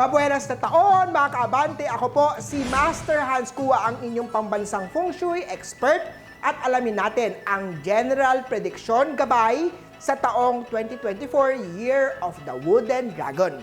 Mabuenas na taon, mga kaabante. Ako po si Master Hans Kua, ang inyong pambansang feng shui expert. At alamin natin ang general prediction gabay sa taong 2024, Year of the Wooden Dragon.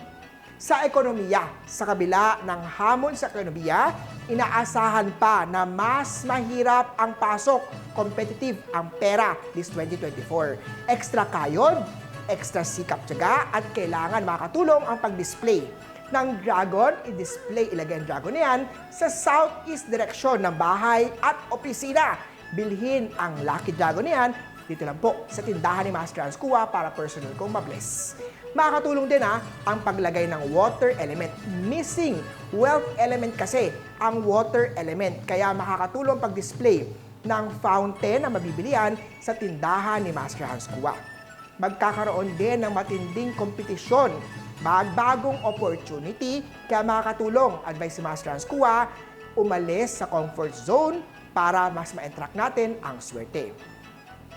Sa ekonomiya, sa kabila ng hamon sa ekonomiya, inaasahan pa na mas mahirap ang pasok, competitive ang pera this 2024. Extra kayod, extra sikap tiyaga at kailangan makatulong ang pag-display ng dragon, i-display, ilagay ang dragon na yan sa southeast direction ng bahay at opisina. Bilhin ang lucky dragon na yan dito lang po sa tindahan ni Master Hans Kua para personal kong mabless. Makakatulong din ha, ang paglagay ng water element. Missing wealth element kasi ang water element. Kaya makakatulong pag-display ng fountain na mabibilian sa tindahan ni Master Hans Kua magkakaroon din ng matinding kompetisyon. Bagbagong opportunity, kaya makakatulong, advice si Master Hans Kua, umalis sa comfort zone para mas ma-entrack natin ang swerte.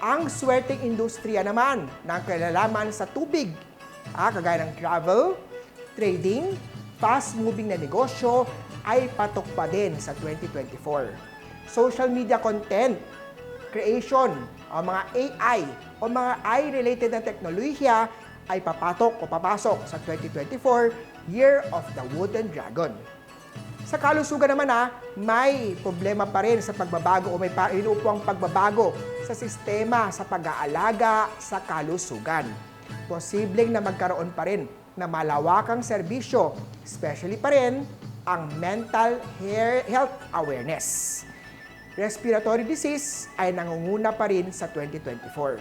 Ang swerteng industriya naman ng kalalaman sa tubig, ah, kagaya ng travel, trading, fast-moving na negosyo, ay patok pa din sa 2024. Social media content, creation, o mga AI o mga AI-related na teknolohiya ay papatok o papasok sa 2024 Year of the Wooden Dragon. Sa kalusugan naman ha, may problema pa rin sa pagbabago o may inuupuang pagbabago sa sistema sa pag-aalaga sa kalusugan. Posibleng na magkaroon pa rin na malawakang serbisyo, especially pa rin ang mental health awareness respiratory disease ay nangunguna pa rin sa 2024.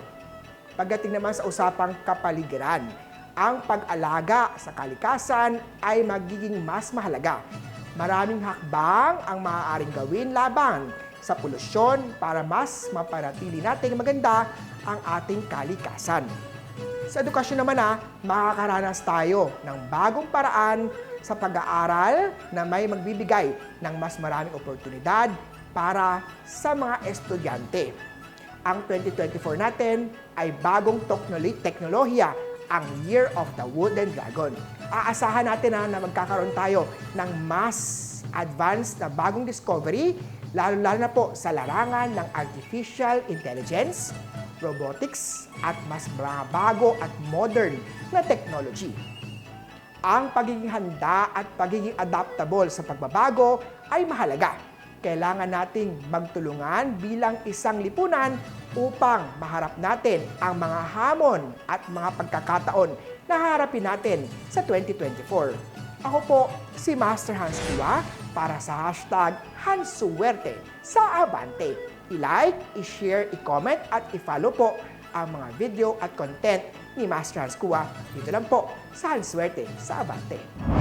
Pagdating naman sa usapang kapaligiran, ang pag-alaga sa kalikasan ay magiging mas mahalaga. Maraming hakbang ang maaaring gawin laban sa polusyon para mas mapanatili natin maganda ang ating kalikasan. Sa edukasyon naman na, makakaranas tayo ng bagong paraan sa pag-aaral na may magbibigay ng mas maraming oportunidad para sa mga estudyante. Ang 2024 natin ay bagong teknolo- teknolohiya, ang Year of the Wooden Dragon. Aasahan natin na, na magkakaroon tayo ng mas advanced na bagong discovery, lalo-lalo na po sa larangan ng artificial intelligence, robotics, at mas bago at modern na technology. Ang pagiging handa at pagiging adaptable sa pagbabago ay mahalaga. Kailangan nating magtulungan bilang isang lipunan upang maharap natin ang mga hamon at mga pagkakataon na haharapin natin sa 2024. Ako po si Master Hans Kua para sa hashtag Hansuwerte sa Abante. I-like, i-share, i-comment at i-follow po ang mga video at content ni Master Hans Kua dito lang po sa Hansuwerte sa Abante.